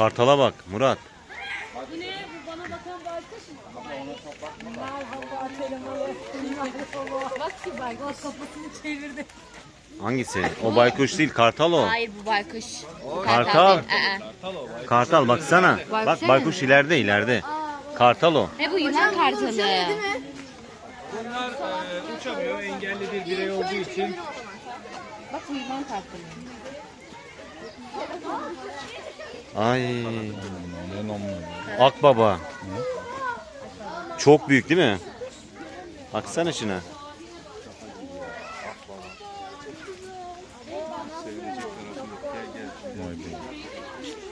Kartala bak Murat. Bu ne? Bu bana bakan baykuş mu? Merhaba telefonu. Bak ki baykuş. Kafasını çevirdi. Hangisi? O baykuş değil kartal o. Hayır bu baykuş. Kartal. Aa. Kartal baksana. Bak baykuş ileride ileride. Kartal o. Ne bu Yunan kartalı? Bunlar e, uçamıyor. Engelli bir birey olduğu için Bak bu Yunan kartalı. Ay. Akbaba. Çok büyük değil mi? Baksana şuna.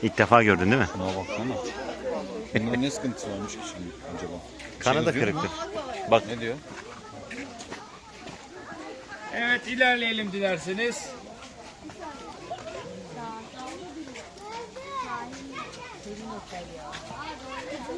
İlk defa gördün değil mi? Buna baksana. Bunun ne sıkıntısı varmış ki şimdi acaba? Kanada Şey diyor mu? kırıktır. Bak Ne diyor? Evet ilerleyelim dilerseniz.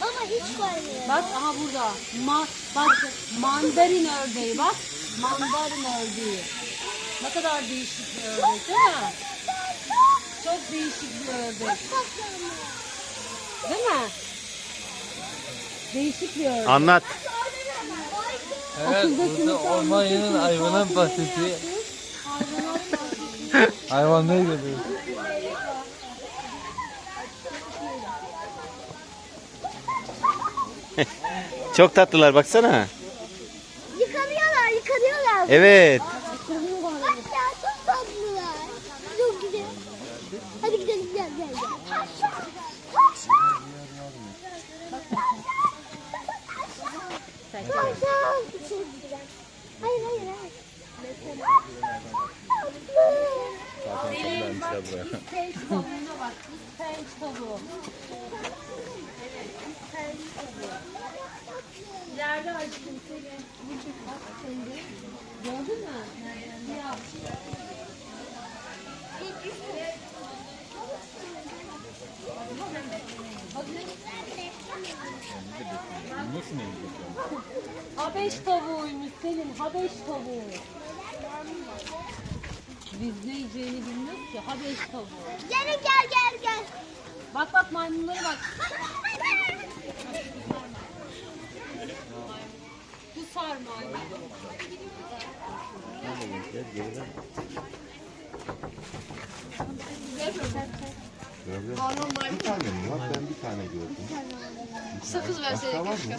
Baba hiç görmüyor. Bak aha burada. Ma bak mandarin ördeği bak. Mandarin ördeği. Ne kadar değişik bir ördek değil mi? Çok değişik bir ördek. Değil mi? Değişik bir ördek. anlat. Evet, burada Almanya'nın hayvanat bahçesi. Hayvanları görüyoruz. Çok tatlılar baksana. Yıkanıyorlar, yıkanıyorlar. Evet. Ya çok tatlılar. Çok güzel. Hadi gidelim gel gel gel. Hayır hayır hayır. Vermişler buraya. Penç tavuğuna bak. Biz penç tavuğu. İleride aşkım seni. Bak seni. Gördün mü? Ya. Nasıl ne yapıyor? Habeş tavuğuymuş senin. Habeş tavuğu. Biz ne yiyeceğini bilmiyoruz ki. Habeş tavuğu. Gel gel gel gel. Bak bak maymunlara bak. Bu sarma. Bir tane mi var? Ben bir tane gördüm. Sakız verseydik keşke.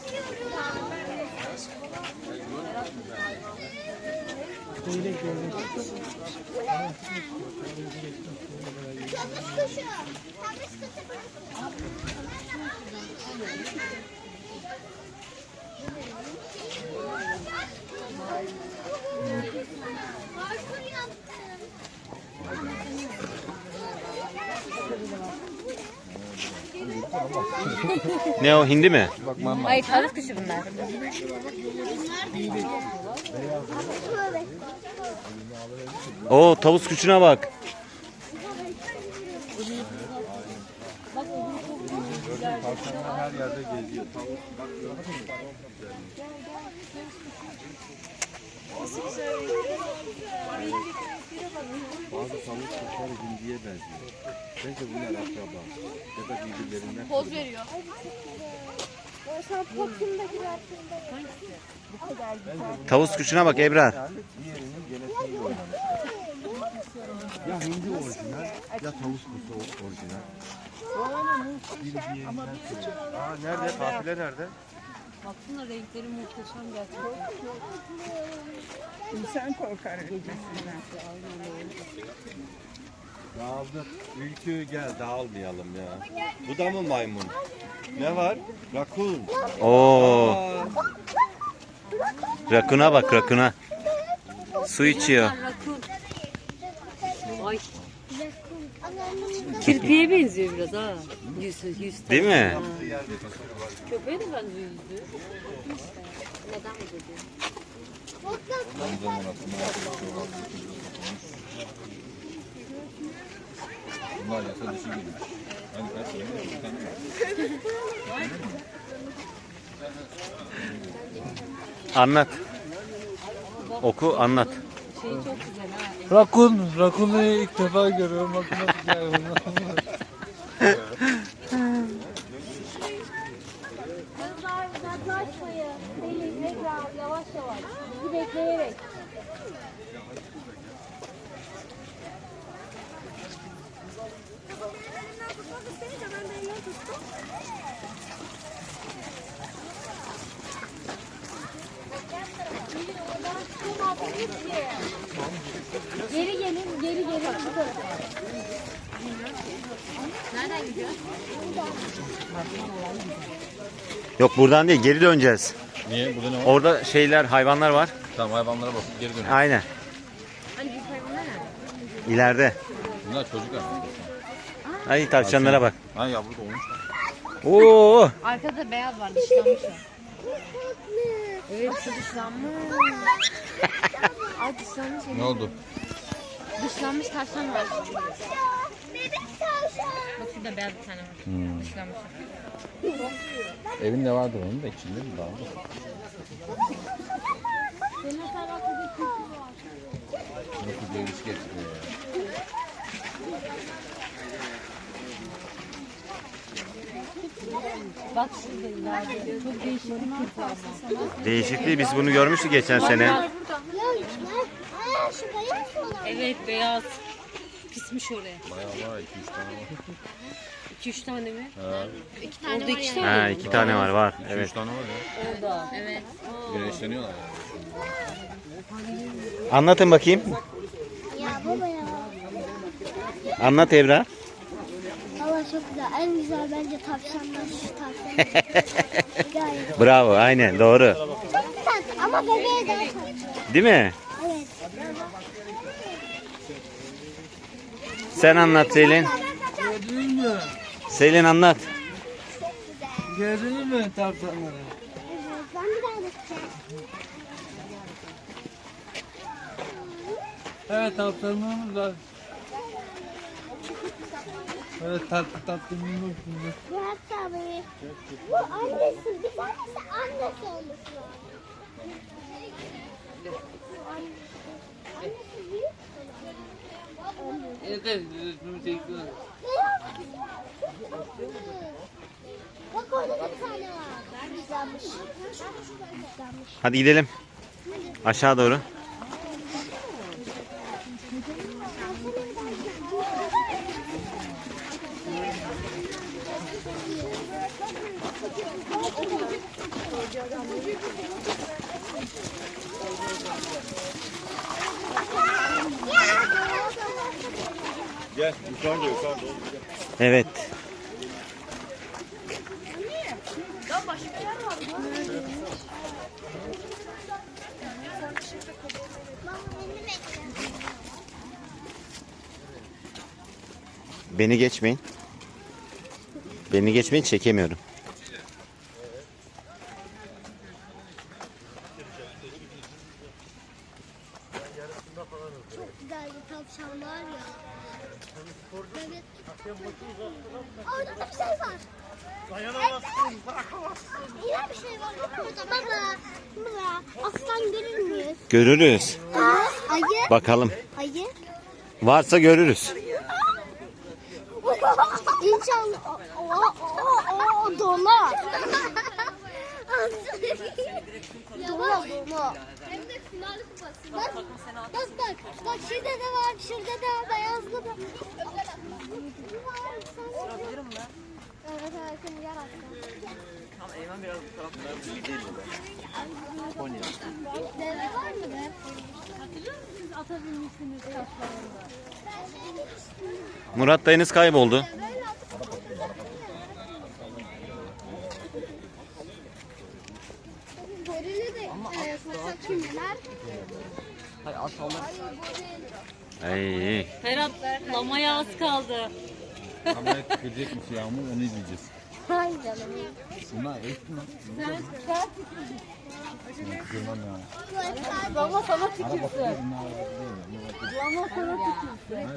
Kuşu. Parkur yaptım. Ne o hindi mi? Hayır tavuk kuşu bunlar. Oo tavus kuşuna bak. Her yerde geziyor. Bazı tavuk kuşları hindiye benziyor. Bence bunlar akraba. Ya da birbirlerinden Poz veriyor. Tavus kuşuna bak Ebrar. Ya hindi orijinal ya tavus kuşu orijinal. Aa nerede? Kafile nerede? Baksana renkleri muhteşem gerçekten. İnsan korkar gecesinden. Dağıldık. Ülkü gel dağılmayalım ya. Bu da mı maymun? Ne var? Rakun. Oo. Rakuna bak rakuna. Su içiyor. Rakun. Ay. Kirpiye benziyor biraz ha. Yüz, yüz Değil mi? Ha. Köpeğe de benziyor yüzü. Neden mi dedi? Bunlar yasa dışı girmiş. Hani kaç yeni bir tane var. Anlat. Oku anlat. Şey çok güzel ha. Rakun. Rakunu ilk defa görüyorum. Bakın nasıl bir hayvan. Geri gelin, geri gelin. Bu tarafa. Nereden gidiyor? Yok buradan değil geri döneceğiz. Niye? Burada ne var? Orada şeyler hayvanlar var. Tamam hayvanlara bakıp geri dön. Aynen. Hani büyük hayvanlar nerede? İleride. Bunlar çocuklar. Ay tavşanlara bak. Ha yavru doğmuş. Oo. Arkada beyaz var dışlanmış o. Evet şu dışlanmış. Ne oldu? Dışlanmış tavşan var. Bebek tavşan. Bak şurada beyaz bir tane var. Hmm. Dışlanmış. Evinde vardı onun da içinde mi dağıldı? Nasıl geliş getiriyor ya? Bak şurada ileride. Çok değişik bir. Değişikliği biz bunu görmüştük geçen sene. Evet beyaz. Pismiş oraya. Bayağı var 2-3 tane var. 2-3 tane mi? Ha. İki tane Orada var iki tane. Ha iki tane var var. 2-3 Evet. tane var ya. Orada. Evet. Güneşleniyorlar yani. Anlatın bakayım. Ya baba ya. Anlat Ebrar. Çok güzel. En güzel bence tavşanlar şu tavşanlar. Gayet. Bravo aynen doğru. Çok güzel ama bebeğe daha tatlı. Değil mi? Evet. Sen anlat Selin. Gördün mü? Selin anlat. Gördün mü tavşanları? Evet, ben bir daha bakacağım. Evet tavşanlarımız var. Evet tatlı tatlı minnoş minnoş. Bu hatta böyle. Bu annesi. Bir tanesi annesi olması lazım. Bu annesi. Büyük. Evet evet resmimi çekiyorum. Bak orada da bir tane var. Güzelmiş. Güzelmiş. Hadi gidelim. Aşağı doğru. Gel yukarıda yukarıda. Evet. Beni geçmeyin. Beni geçmeyin çekemiyorum. Çok güzel bir tavşan var ya. Evet. Orada da bir şey var. Dayanamazsın, bırakamazsın. Yine bir şey var. Orada baba. Baba. Aslan görür müyüz? Görürüz. Aa, ayı. Bakalım. Ayı. Varsa görürüz. İnşallah. O, o, o, o, o donar. Yavaş de final kupası. Bak, bak, bak, bak şurada da var, şurada da beyazlı da. Sorabilirim ben. Evet, evet, seni yarattım. Tamam, Eymen biraz bu tarafta. Deve var mı be? Hatırlıyor musunuz siz ata binmişsiniz kaslarında? Murat dayınız kayboldu. Fırsat kimler? Hayır, goril. Ay. Ferhat lamaya az kaldı. Kameraya tükürecekmiş yağmur onu izleyeceğiz. Hayır canım. Bunlar eski lan. Sen sen Tükürmem ya. lama sana tükürsün. Bunlar arabası değil mi? Lama sana tükürsün.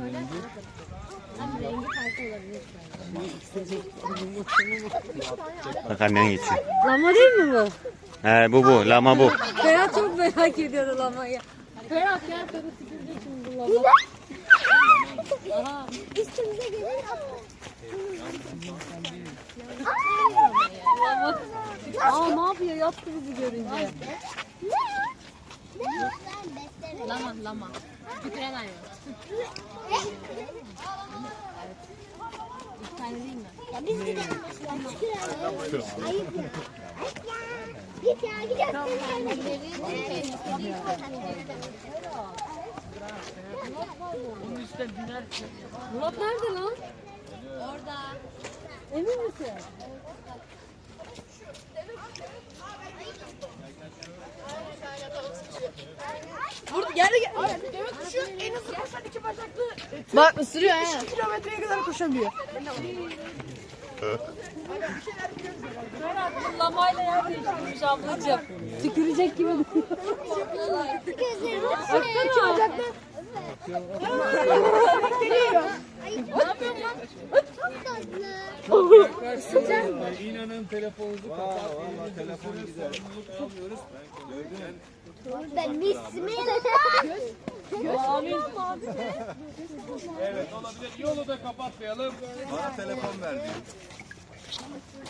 Bak annen gitsin. Lama değil mi bu? He bu bu. Lama bu. Ferhat çok merak ediyordu lamayı. Ferhat gel sana tükürecek şimdi bu lama. Aha. Üstümüze gelir Lama. Aa ne yapıyor? Yattı bizi görünce. Lama lama. Tüküren hayvan. Bir tane değil mi? Ya biz gidelim. Tükürelim. Ayıp ya. Ayıp ya. Git ya gidelim. Murat nerede lan? Orada. Emin misin? Bak ısırıyor ha. kilometreye kadar koşabiliyor. Lamayla yer değiştirmiş ablacığım. Tükürecek gibi duruyor. İnanın telefonunuzu kapatmayın. Telefonu tutamıyoruz. Ben bismillah. Evet olabilir. Yolu da kapatmayalım. Bana telefon ver diyor.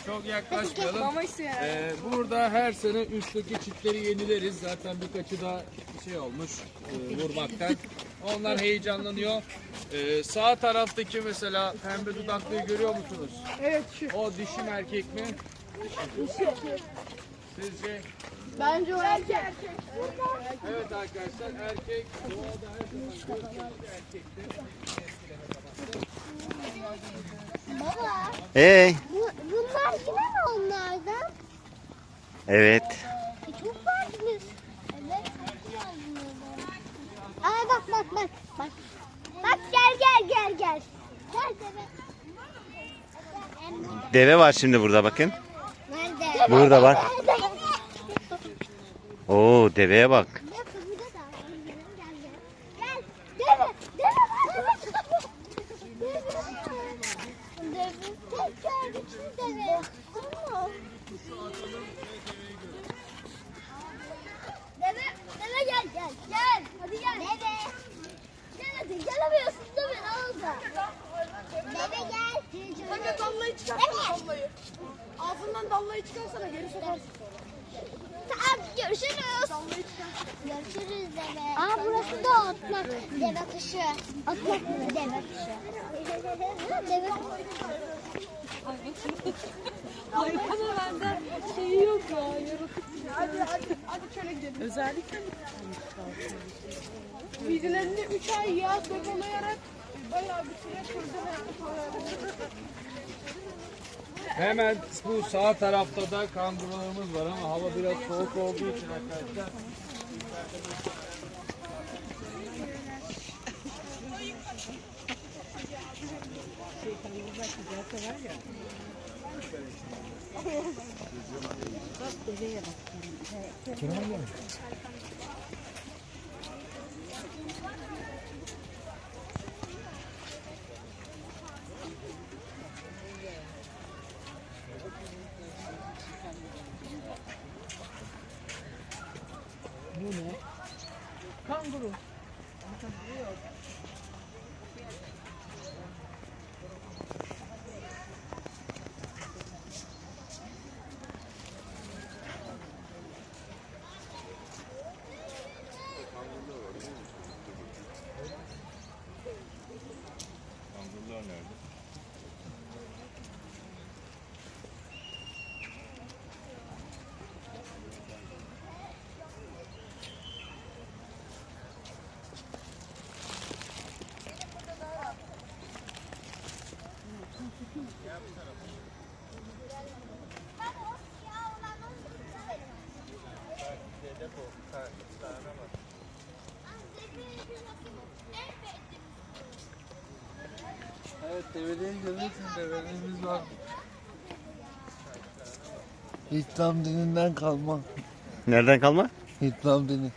Çok yaklaşmayalım. Ee, burada her sene üstteki çitleri yenileriz. Zaten birkaçı da şey olmuş e, vurmaktan. Onlar heyecanlanıyor. Ee, sağ taraftaki mesela pembe dudaklıyı görüyor musunuz? Evet şu. O dişi mi erkek mi? Dişi. Sizce? Bence o erkek. Evet arkadaşlar erkek doğada her zaman gördüğümüz erkektir. Baba Hey. bu, bunlar yine mi onlardan? Evet. E, çok farklı. Evet çok. Aa bak bak bak bak. Bak gel gel gel gel. Gel deve. Var şimdi burada bakın. Nerede? Burada bak. Oo deveye bak. Gel gel. Gel. Deve. Deve. Deve. Deve. Tek gördük şu deve. Aa. Deve. Deve gel gel. Gel. Hadi gel. Deve. Gel hadi. Gelemiyorsun deve. Ne oldu? Deve gel. Kanka dallayı çıkarsana dallayı. Ağzından dallayı çıkarsana geri sokarsın. Tamam görüşürüz. Görüşürüz deve. Aa burası da otlak. Deve kuşu. Otlak mı? Deve kuşu. deve Hayvana benden şeyi yok ya. Yaratık. Hadi hadi hadi şöyle gidelim. Özellikle Birilerini 3 ay yağ depolayarak Hemen bu sağ tarafta da kangurularımız var ama hava biraz soğuk olduğu için arkadaşlar. Kanguru. know. Develeri görürsün develerimiz var. İslam dininden kalma. Nereden kalma? İslam dini.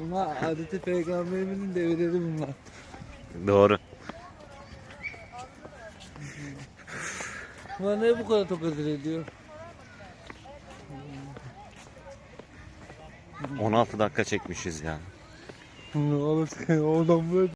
Bunlar adeti peygamberimizin develeri bunlar. Doğru. Bunlar ne bu kadar çok özür ediyor? 16 dakika çekmişiz ya. Oradan böyle